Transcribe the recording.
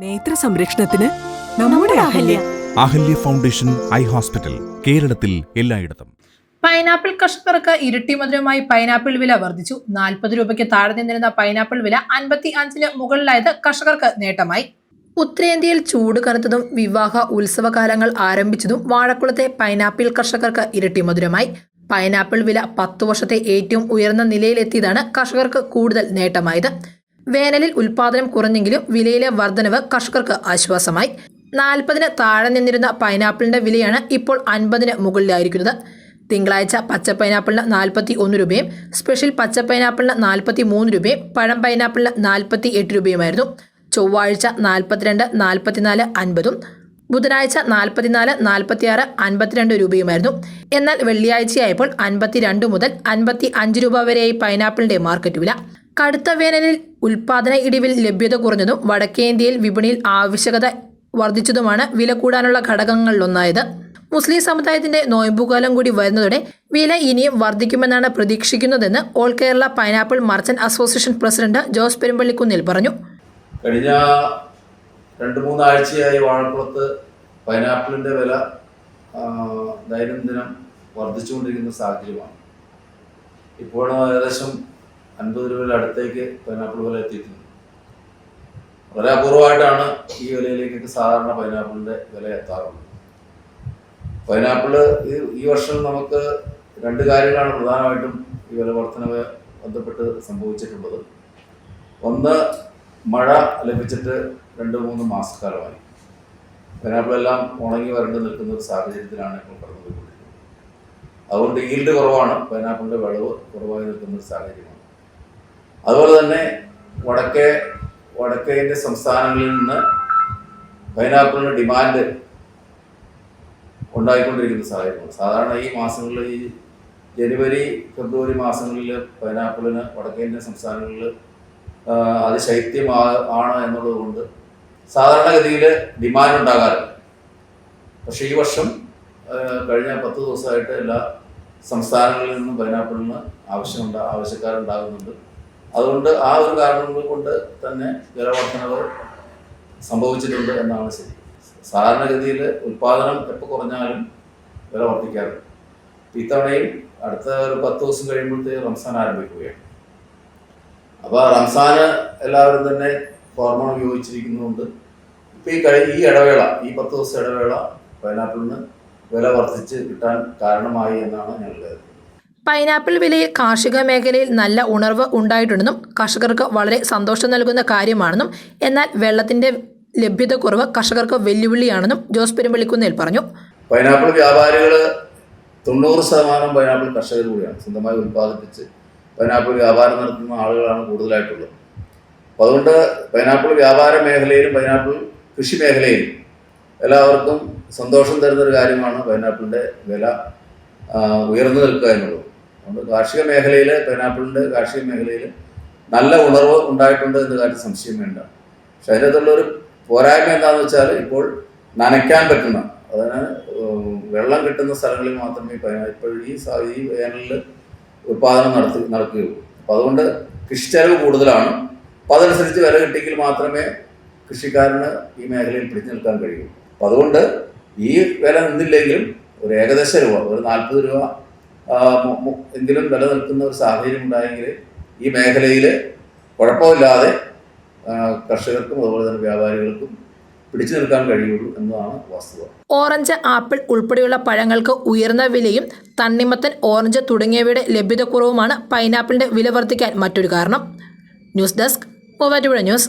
നേത്ര സംരക്ഷണത്തിന് നമ്മുടെ Ahalya. Ahalya. Foundation eye hospital കേരളത്തിൽ എല്ലായിടത്തും. പൈനാപ്പിൾ കർഷകർക്ക് ഇരട്ടി മധുരമായി പൈനാപ്പിൾ വില വർദ്ധിച്ചു. നാൽപ്പത് രൂപയ്ക്ക് താഴെ നിന്നിരുന്ന പൈനാപ്പിൾ വില അൻപത്തി അഞ്ചിന് മുകളിലായത് കർഷകർക്ക് നേട്ടമായി. ഉത്തരേന്ത്യയിൽ ചൂട് കറുത്തതും വിവാഹ ഉത്സവകാലങ്ങൾ ആരംഭിച്ചതും വാഴക്കുളത്തെ പൈനാപ്പിൾ കർഷകർക്ക് ഇരട്ടി മധുരമായി. പൈനാപ്പിൾ വില പത്തു വർഷത്തെ ഏറ്റവും ഉയർന്ന നിലയിലെത്തിയതാണ് കർഷകർക്ക് കൂടുതൽ നേട്ടമായത്. വേനലിൽ ഉൽപാദനം കുറഞ്ഞെങ്കിലും വിലയിലെ വർധനവ് കർഷകർക്ക് ആശ്വാസമായി. നാൽപ്പതിന് താഴെ നിന്നിരുന്ന പൈനാപ്പിളിന്റെ വിലയാണ് ഇപ്പോൾ അൻപതിന് മുകളിലായിരിക്കുന്നത്. തിങ്കളാഴ്ച പച്ച പൈനാപ്പിളിന് നാൽപ്പത്തി ഒന്ന് രൂപയും സ്പെഷ്യൽ പച്ച പൈനാപ്പിളിന് നാൽപ്പത്തി മൂന്ന് രൂപയും പഴം പൈനാപ്പിളിന് നാൽപ്പത്തി എട്ട് രൂപയുമായിരുന്നു. ചൊവ്വാഴ്ച നാൽപ്പത്തിരണ്ട് നാൽപ്പത്തിനാല് അൻപതും ബുധനാഴ്ച നാൽപ്പത്തിനാല് നാൽപ്പത്തിയാറ് അൻപത്തിരണ്ട് രൂപയുമായിരുന്നു. എന്നാൽ വെള്ളിയാഴ്ചയായപ്പോൾ അൻപത്തിരണ്ട് മുതൽ അൻപത്തി അഞ്ച് രൂപ വരെയായി പൈനാപ്പിളിന്റെ മാർക്കറ്റ് വില. കടുത്ത വേനലിൽ ഉൽപാദന ഇടിവിൽ ലഭ്യത കുറഞ്ഞതും വടക്കേന്ത്യയിൽ വിപണിയിൽ ആവശ്യകത വർദ്ധിച്ചതുമാണ് വില കൂടാനുള്ള ഘടകങ്ങളിലൊന്നായത്. മുസ്ലിം സമുദായത്തിന്റെ നോയമ്പുകാലം കൂടി വരുന്നതോടെ വില ഇനിയും വർദ്ധിക്കുമെന്നാണ് പ്രതീക്ഷിക്കുന്നതെന്ന് all Kerala pineapple merchant association president Jose Perumpallikunnil പറഞ്ഞു. കഴിഞ്ഞ രണ്ട് മൂന്നാഴ്ചയായി വാഴക്കുളത്ത് പൈനാപ്പിളിന്റെ വില ദൈനംദിനം വർദ്ധിച്ചുകൊണ്ടിരിക്കുന്ന സാഹചര്യമാണ്. ഇപ്പോഴും ഏകദേശം അൻപത് രൂപയുടെ അടുത്തേക്ക് പൈനാപ്പിൾ വില എത്തിയിട്ടുണ്ട്. വളരെ അപൂർവമായിട്ടാണ് ഈ വിലയിലേക്കൊക്കെ സാധാരണ പൈനാപ്പിളിന്റെ വില എത്താറുള്ളത്. പൈനാപ്പിൾ ഈ ഈ വർഷം നമുക്ക് രണ്ട് കാര്യങ്ങളാണ് പ്രധാനമായിട്ടും ഈ വില വർധനവ് ബന്ധപ്പെട്ട് സംഭവിച്ചിട്ടുള്ളത്. ഒന്ന് മഴ ലഭിച്ചിട്ട് രണ്ട് മൂന്ന് മാസക്കാലമായി. പൈനാപ്പിൾ എല്ലാം ഉണങ്ങി വരണ്ട് നിൽക്കുന്ന ഒരു സാഹചര്യത്തിലാണ് ഇപ്പോൾ കടന്നുപോയിക്കൊണ്ടിരിക്കുന്നത്. അതുകൊണ്ട് ഈൽഡ് കുറവാണ് പൈനാപ്പിളിന്റെ വിളവ് കുറവായി നിൽക്കുന്ന ഒരു സാഹചര്യമാണ്. അതുപോലെ തന്നെ വടക്കേ വടക്കേന്റെ സംസ്ഥാനങ്ങളിൽ നിന്ന് പൈനാപ്പിളിന് ഡിമാൻഡ് ഉണ്ടായിക്കൊണ്ടിരിക്കുന്ന സാഹചര്യമാണ്. സാധാരണ ഈ മാസങ്ങളിൽ ഈ ജനുവരി ഫെബ്രുവരി മാസങ്ങളിൽ പൈനാപ്പിളിന് വടക്കേന്ത്യൻ സംസ്ഥാനങ്ങളിൽ അത് ശൈത്യമാ ആ- ആണ് എന്നുള്ളത് കൊണ്ട് സാധാരണഗതിയിൽ ഡിമാൻഡ് ഉണ്ടാകാറില്ല. പക്ഷേ ഈ വർഷം കഴിഞ്ഞ പത്ത് ദിവസമായിട്ട് എല്ലാ സംസ്ഥാനങ്ങളിൽ നിന്നും പൈനാപ്പിളിന് ആവശ്യമുണ്ട് ആവശ്യക്കാരുണ്ടാകുന്നുണ്ട്. അതുകൊണ്ട് ആ ഒരു കാരണങ്ങൾ കൊണ്ട് തന്നെ ജലവർദ്ധനവ് സംഭവിച്ചിട്ടുണ്ട് എന്നാണ് ശരി. സാധാരണഗതിയിൽ ഉൽപാദനം എപ്പോൾ കുറഞ്ഞാലും വില വർദ്ധിക്കാറുണ്ട്. ഇത്തവണയും അടുത്ത ഒരു പത്ത് ദിവസം കഴിയുമ്പോഴത്തേക്ക് റംസാൻ ആരംഭിക്കുകയാണ്. അപ്പോൾ റംസാന് എല്ലാവരും തന്നെ ഹോർമോൺ ഉപയോഗിച്ചിരിക്കുന്നതുകൊണ്ട് ഇപ്പോൾ ഈ കഴി ഈ ഇടവേള ഈ പത്ത് ദിവസം ഇടവേള പൈനാപ്പിളിന് വില വർദ്ധിച്ച് കിട്ടാൻ കാരണമായി എന്നാണ് ഞങ്ങൾ കരുതുന്നത്. പൈനാപ്പിൾ വിലയിൽ കാർഷിക മേഖലയിൽ നല്ല ഉണർവ് ഉണ്ടായിട്ടുണ്ടെന്നും കർഷകർക്ക് വളരെ സന്തോഷം നൽകുന്ന കാര്യമാണെന്നും എന്നാൽ വെള്ളത്തിന്റെ ലഭ്യത കുറവ് കർഷകർക്ക് വെല്ലുവിളിയാണെന്നും ജോസ് പെരുമ്പള്ളിക്കുന്നിൽ പറഞ്ഞു. പൈനാപ്പിൾ വ്യാപാരികൾ തൊണ്ണൂറ് ശതമാനം പൈനാപ്പിൾ കർഷകർ കൂടിയാണ് സ്വന്തമായി ഉൽപ്പാദിപ്പിച്ച് പൈനാപ്പിൾ വ്യാപാരം നടത്തുന്ന ആളുകളാണ് കൂടുതലായിട്ടുള്ളത്. അപ്പോൾ അതുകൊണ്ട് പൈനാപ്പിൾ വ്യാപാര മേഖലയിലും പൈനാപ്പിൾ കൃഷി മേഖലയിലും എല്ലാവർക്കും സന്തോഷം തരുന്ന ഒരു കാര്യമാണ് പൈനാപ്പിളിന്റെ വില ഉയർന്നു നിൽക്കുക എന്നുള്ളത്. അതുകൊണ്ട് കാർഷിക മേഖലയിൽ പൈനാപ്പിളിന്റെ കാർഷിക മേഖലയിൽ നല്ല ഉണർവ് ഉണ്ടായിട്ടുണ്ട് എന്ന കാര്യം സംശയം വേണ്ട. പക്ഷെ അതിനകത്തുള്ളൊരു പോരായ്മ എന്താണെന്ന് വെച്ചാൽ ഇപ്പോൾ നനയ്ക്കാൻ പറ്റുന്ന അതായത് വെള്ളം കിട്ടുന്ന സ്ഥലങ്ങളിൽ മാത്രമേ ഇപ്പോൾ ഈ ഈ വേനലിൽ ഉൽപ്പാദനം നടത്തി നടക്കുകയുള്ളൂ. അപ്പോൾ അതുകൊണ്ട് കൃഷി ചെലവ് കൂടുതലാണ്. അപ്പോൾ അതനുസരിച്ച് വില കിട്ടിയെങ്കിൽ മാത്രമേ കൃഷിക്കാരന് ഈ മേഖലയിൽ പിടിച്ചു നിൽക്കാൻ കഴിയൂ. അപ്പം അതുകൊണ്ട് ഈ വില നിന്നില്ലെങ്കിലും ഒരു ഏകദേശ രൂപ ഒരു നാൽപ്പത് രൂപ എങ്കിലും നിലനിൽക്കുന്ന ഒരു സാഹചര്യം ഉണ്ടായെങ്കിൽ ഈ മേഖലയിൽ കുഴപ്പമില്ലാതെ കർഷകർക്കും അതുപോലെ തന്നെ വ്യാപാരികൾക്കും പിടിച്ചു നിൽക്കാൻ കഴിയുള്ളൂ എന്നതാണ് വസ്തുത ഓറഞ്ച് ആപ്പിൾ ഉൾപ്പെടെയുള്ള പഴങ്ങൾക്ക് ഉയർന്ന വിലയും തണ്ണിമത്തൻ ഓറഞ്ച് തുടങ്ങിയവയുടെ ലഭ്യതക്കുറവുമാണ് പൈനാപ്പിളിന്റെ വില വർദ്ധിക്കാൻ മറ്റൊരു കാരണം. News desk Muvattupuzha news.